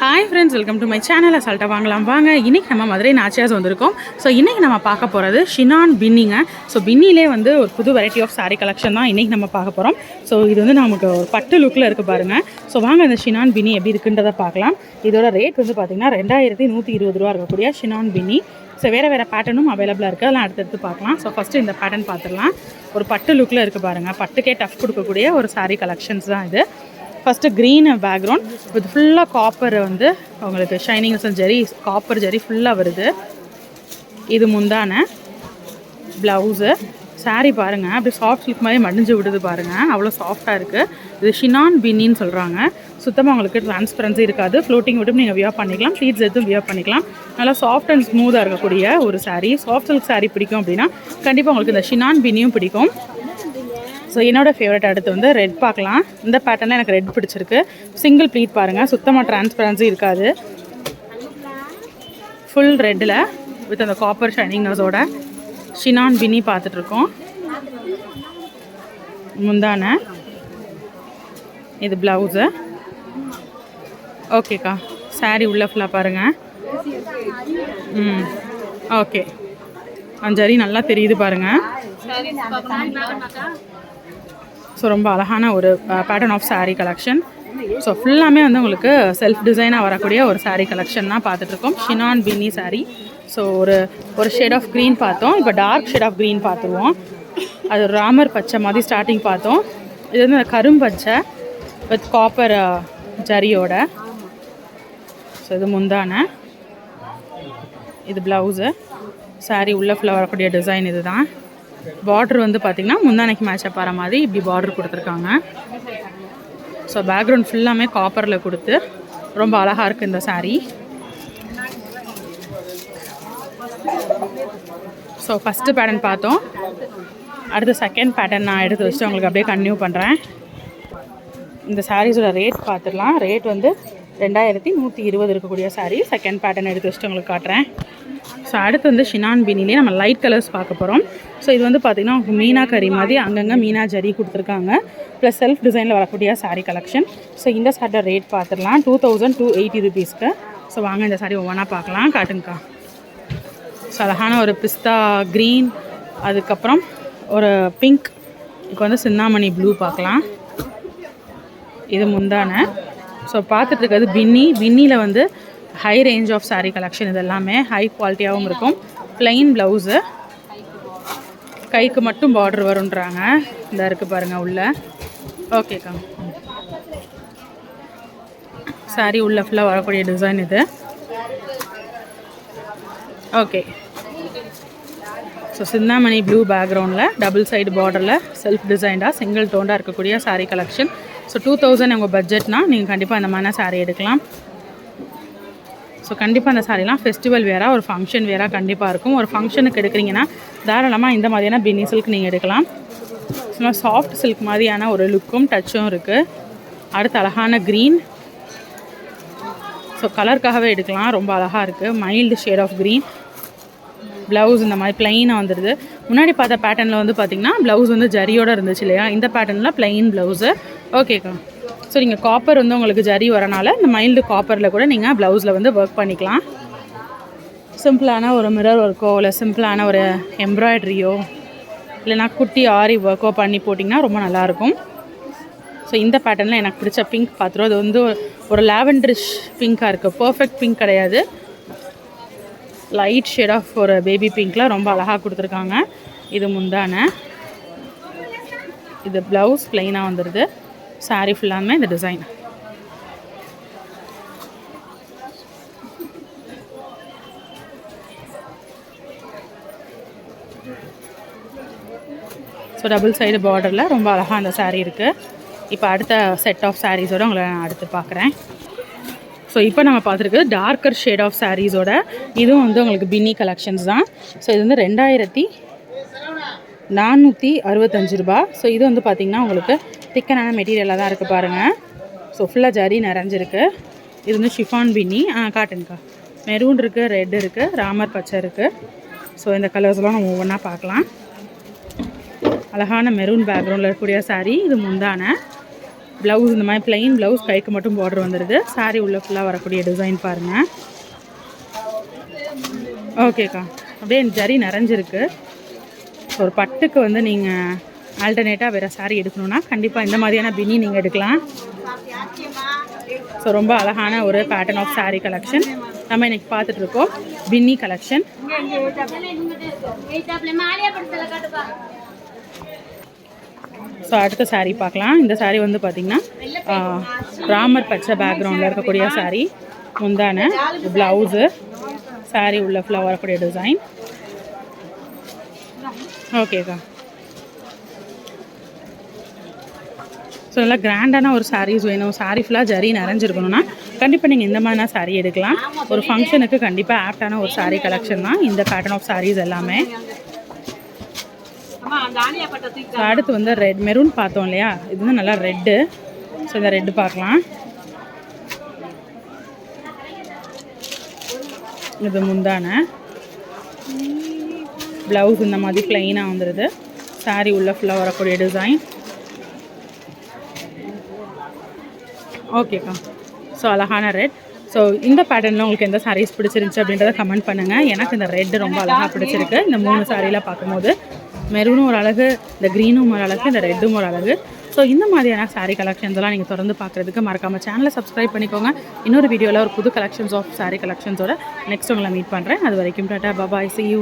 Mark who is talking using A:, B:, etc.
A: Hi friends welcome to my channel அசால்ட்டாக வாங்கலாம். வாங்க இன்றைக்கி நம்ம மதுரை நாச்சியாஸ் வந்திருக்கோம். ஸோ இன்றைக்கி நம்ம பார்க்க போகிறது ஷினான் பின்னிங்க ஸோ பின்னிலே வந்து ஒரு புது வெரைட்டி ஆஃப் சாரீ கலெக்ஷன் தான் இன்றைக்கி நம்ம பார்க்க போகிறோம் ஸோ இது வந்து நமக்கு ஒரு பட்டு லுக்கில் இருக்குது பாருங்கள் ஸோ வாங்க இந்த ஷினான் பின்னி எப்படி இருக்குன்றதை பார்க்கலாம். இதோட ரேட் வந்து பார்த்திங்கன்னா ரெண்டாயிரத்தி நூற்றி இருபது ரூபா இருக்கக்கூடிய ஷினான் பின்னி ஸோ வேறு வேறு பேட்டர்னும் அவைலபிளாக இருக்குது அதெல்லாம் அடுத்தடுத்து பார்க்கலாம். ஸோ ஃபஸ்ட்டு இந்த பேட்டர்ன் பார்த்துடலாம். ஒரு பட்டு லுக்கில் இருக்குது பாருங்கள் பட்டுக்கே டஃப் கொடுக்கக்கூடிய ஒரு சாரீ கலெக்ஷன்ஸ் தான் இது. ஃபஸ்ட்டு க்ரீன் பேக்ரவுண்ட் இது ஃபுல்லாக காப்பர் வந்து உங்களுக்கு ஷைனிங்ஸ் ஜெரி காப்பர் ஜெரி ஃபுல்லாக வருது. இது முந்தான ப்ளவுஸு saree பாருங்கள் அப்படி சாஃப்ட் ஸ்லிப் மாதிரி மடிஞ்சு விடுது பாருங்கள் அவ்வளோ சாஃப்டாக இருக்குது இது ஷினான் பின்னின்னு சொல்கிறாங்க சுத்தமாக உங்களுக்கு டிரான்ஸ்பரன்சி இருக்காது. ஃப்ளோட்டிங் விட்டு நீங்கள் வியர் பண்ணிக்கலாம். சீட்ஸ் எதுவும் வியர் பண்ணிக்கலாம். நல்லா சாஃப்ட் அண்ட் ஸ்மூத்தாக இருக்கக்கூடிய ஒரு சாரீ சாஃப்ட் சில்க் சாரீ பிடிக்கும் அப்படின்னா கண்டிப்பாக உங்களுக்கு இந்த ஷினான் பின்னியும் பிடிக்கும். ஸோ என்னோட ஃபேவரட் அடுத்து வந்து ரெட் பார்க்கலாம். இந்த பேட்டர்னில் எனக்கு ரெட் பிடிச்சிருக்கு. சிங்கிள் ப்ளீட் பாருங்கள் சுத்தமாக டிரான்ஸ்பரன்சி இருக்காது. ஃபுல் ரெட்டில் வித் அந்த காப்பர் ஷைனிங்னஸோட ஷினான் பினி பார்த்துட்ருக்கோம். முந்தான. இது ப்ளவுஸு ஓகேக்கா சாரீ உள்ள ஃபுல்லாக பாருங்கள் ம். ஓகே அஞ்சரி நல்லா தெரியுது பாருங்கள் ஸோ ரொம்ப அழகான ஒரு pattern of sari collection so ஃபுல்லாமே வந்து உங்களுக்கு செல்ஃப் டிசைனாக வரக்கூடிய ஒரு சாரீ கலெக்ஷன் தான் பார்த்துட்ருக்கோம். ஷினான் பின்னி சாரீ ஸோ ஒரு ஒரு ஷேட் ஆஃப் க்ரீன் பார்த்தோம். இப்போ டார்க் ஷேட் ஆஃப் க்ரீன் பார்த்துருவோம். அது ராமர் பச்சை மாதிரி ஸ்டார்டிங் பார்த்தோம். இது வந்து கரும்பச்சை வித் காப்பர் ஜரியோட. ஸோ இது முந்தான. இது ப்ளவுஸு சாரீ உள்ள ஃபுல்லாக வரக்கூடிய டிசைன் இது தான் பார்டர் வந்து பார்த்திங்கன்னா முந்தானைக்கு மேட்சப் ஆகிற மாதிரி இப்படி பார்டர் கொடுத்துருக்காங்க. ஸோ பேக்ரவுண்ட் ஃபுல்லாமே காப்பரில் கொடுத்து ரொம்ப அழகாக இருக்குது இந்த சாரீ ஸோ ஃபஸ்ட்டு பேட்டர்ன் பார்த்தோம். அடுத்து செகண்ட் பேட்டர்ன் நான் எடுத்து வச்சுட்டு உங்களுக்கு அப்படியே கன்டினியூ பண்ணுறேன் இந்த சாரீஸோட ரேட் பார்த்துடலாம். ரேட் வந்து ரெண்டாயிரத்தி நூற்றி இருபது இருக்கக்கூடிய சாரீ செகண்ட் பேட்டர்ன் எடுத்து வச்சுட்டு உங்களுக்கு காட்டுறேன். ஸோ அடுத்து வந்து ஷினான் பினிலே நம்ம லைட் கலர்ஸ் பார்க்க போகிறோம் ஸோ இது வந்து பார்த்திங்கன்னா மீனா கறி மாதிரி அங்கங்கே மீனா ஜரி கொடுத்துருக்காங்க. ப்ளஸ் செல்ஃப் டிசைனில் வரக்கூடிய சாரீ கலெக்ஷன் ஸோ இந்த சாரியோட ரேட் பார்த்துடலாம். டூ தௌசண்ட் டூ எயிட்டி ருபீஸ்க்கு ஸோ வாங்க இந்த saree ஒவ்வொன்றா பார்க்கலாம். காட்டுங்கக்கா. ஸோ அழகான ஒரு பிஸ்தா க்ரீன் அதுக்கப்புறம் ஒரு பிங்க் இப்போ வந்து சின்னாமணி ப்ளூ பார்க்கலாம். இது முந்தான. ஸோ பார்த்துட்டு இருக்கிறது பின்னி பின்னியில் வந்து high range of sari collection இது எல்லாமே ஹை குவாலிட்டியாகவும் இருக்கும். Plain ப்ளவுஸு கைக்கு மட்டும் பார்டர் வரும்ன்றாங்க. இந்த இருக்குது பாருங்கள் உள்ள. ஓகேக்கா saree உள்ள ஃபுல்லாக வரக்கூடிய டிசைன் இது. ஓகே ஸோ சிந்தாமணி ப்ளூ பேக்ரவுண்டில் டபுள் சைடு பார்டரில் செல்ஃப் டிசைன்டாக சிங்கிள் டோண்டாக இருக்கக்கூடிய saree collection so two thousand உங்கள் பட்ஜெட்னா நீங்கள் கண்டிப்பாக இந்த மாதிரி சாரீ எடுக்கலாம். ஸோ கண்டிப்பாக அந்த சாரீலாம் ஃபெஸ்டிவல் வேராக ஒரு ஃபங்க்ஷன் வேராக கண்டிப்பாக இருக்கும். ஒரு ஃபங்க்ஷனுக்கு எடுக்கிறீங்கன்னா தாராளமாக இந்த மாதிரியான பின்னி சில்க் நீங்கள் எடுக்கலாம். சும்மா சாஃப்ட் சில்க் மாதிரியான ஒரு லுக்கும் டச்சும் இருக்குது அடுத்து அழகான க்ரீன் ஸோ கலருக்காகவே எடுக்கலாம். ரொம்ப அழகாக இருக்குது mild shade of green blouse இந்த மாதிரி ப்ளைனாக வந்துடுது முன்னாடி பார்த்த பேட்டர்னில் வந்து பார்த்திங்கன்னா ப்ளவுஸ் வந்து ஜரியோடு இருந்துச்சு இல்லையா? இந்த பேட்டர்னில் ப்ளைன் ப்ளவுஸு ஓகேக்கா ஸோ நீங்கள் காப்பர் வந்து உங்களுக்கு ஜரி வரனால இந்த மைல்டு காப்பரில் கூட நீங்கள் ப்ளவுஸில் வந்து ஒர்க் பண்ணிக்கலாம். சிம்பிளான ஒரு மிரர் ஒர்க்கோ இல்லை சிம்பிளான ஒரு எம்ப்ராய்டரியோ இல்லைனா குட்டி ஆரி ஒர்க்கோ பண்ணி போட்டிங்கன்னா ரொம்ப நல்லாயிருக்கும். ஸோ இந்த பேட்டர்னில் எனக்கு பிடிச்ச பிங்க் பார்த்துருவோம் அது வந்து ஒரு லாவெண்டரிஷ் பிங்காக இருக்குது பர்ஃபெக்ட் பிங்க் கிடையாது. லைட் ஷேட் ஆஃப் ஒரு பேபி பிங்க்கில் ரொம்ப அழகாக கொடுத்துருக்காங்க. இது முந்தான. இது ப்ளவுஸ் ப்ளைனாக வந்துடுது saree ஃபுல்லாமே இந்த டிசைன் ஸோ டபுள் சைடு பார்டரில் ரொம்ப அழகாக அந்த சாரீ இருக்குது இப்போ அடுத்த செட் ஆஃப் சாரீஸோடு உங்களை நான் அடுத்து பார்க்குறேன் ஸோ இப்போ நம்ம பார்த்துருக்குது டார்க்கர் ஷேட் ஆஃப் சாரீஸோட இதுவும் வந்து உங்களுக்கு பின்னி கலெக்ஷன்ஸ் தான். ஸோ இது வந்து ரெண்டாயிரத்தி நானூற்றி அறுபத்தஞ்சு ரூபா ஸோ இது வந்து பார்த்திங்கன்னா உங்களுக்கு திக்கனான மெட்டீரியலாக தான் இருக்குது பாருங்கள் ஸோ ஃபுல்லாக ஜரி நிறைஞ்சிருக்கு. இது வந்து ஷிஃபான் பின்னி ஆ மெரூன் இருக்குது ரெட் இருக்குது ராமர் பச்சை இருக்குது ஸோ இந்த கலர்ஸ்லாம் நம்ம ஒவ்வொன்றா பார்க்கலாம். அழகான மெரூன் பேக்ரவுண்டில் இருக்கக்கூடிய சாரீ இது முந்தான. ப்ளவுஸ் இந்த மாதிரி ப்ளைன் ப்ளவுஸ் கைக்கு மட்டும் பார்டர் வந்துடுது சாரீ உள்ளே ஃபுல்லாக வரக்கூடிய டிசைன் பாருங்கள் ஓகேக்கா அப்படியே ஜரி நிறைஞ்சிருக்கு. ஒரு பட்டுக்கு வந்து நீங்கள் ஆல்டர்னேட்டாக வேறு சாரீ எடுக்கணும்னா கண்டிப்பாக இந்த மாதிரியான பின்னி நீங்கள் எடுக்கலாம். ஸோ ரொம்ப அழகான ஒரு பேட்டர்ன் ஆஃப் சாரீ கலெக்ஷன் நம்ம இன்னைக்கு பார்த்துட்டு இருக்கோம் பின்னி கலெக்ஷன் ஸோ அடுத்த சாரீ பார்க்கலாம். இந்த சாரீ வந்து பார்த்திங்கன்னா ராமர் பச்சை பேக்ரவுண்டில் இருக்கக்கூடிய சாரீ முந்தான ப்ளவுஸு சாரீ உள்ள ஃபுல்லாக வரக்கூடிய டிசைன் ஓகேக்கா ஸோ நல்லா கிராண்டான ஒரு சாரீஸ் வேணும். Saree ஃபுல்லாக ஜரி நிறைஞ்சிருக்கணும்னா கண்டிப்பாக நீங்கள் இந்த மாதிரினா saree எடுக்கலாம். ஒரு ஃபங்க்ஷனுக்கு கண்டிப்பாக ஆப்டான ஒரு சாரீ கலெக்ஷன் தான். இந்த பேட்டர்ன் ஆஃப் சாரீஸ் எல்லாமே. ஸோ அடுத்து வந்து ரெட் மெரூன் பார்த்தோம் இல்லையா? இது வந்து நல்லா ரெட்டு ஸோ இந்த ரெட்டு பார்க்கலாம். இது முந்தான. ப்ளவுஸ் இந்த மாதிரி ப்ளைனாக வந்துடுது saree உள்ள ஃபுல்லாக வரக்கூடிய டிசைன் ஓகேக்கா ஸோ அழகான ரெட் ஸோ இந்த பேட்டர்னில் உங்களுக்கு எந்த சாரீஸ் பிடிச்சிருந்துச்சு அப்படின்றத கமெண்ட் பண்ணுங்கள் எனக்கு இந்த ரெட் ரொம்ப அழகாக பிடிச்சிருக்கு. இந்த மூணு சாரியில் பார்க்கும்போது மெரூனும் ஒரு அழகு இந்த க்ரீனும் ஒரு அழகு இந்த ரெட்டும் ஒரு அழகு. ஸோ இந்த மாதிரியான சாரீ கலெக்ஷன்ஸ்லாம் நீங்கள் தொடர்ந்து பார்க்குறதுக்கு மறக்காமல் சேனலை சப்ஸ்கிரைப் பண்ணிக்கோங்க. இன்னொரு வீடியோவில் ஒரு புது கலெக்ஷன்ஸ் ஆஃப் சாரீ கலெக்ஷன்ஸோட நெக்ஸ்ட் உங்களை மீட் பண்ணுறேன் அது வரைக்கும் டாட்டா பாபாய் சி யூ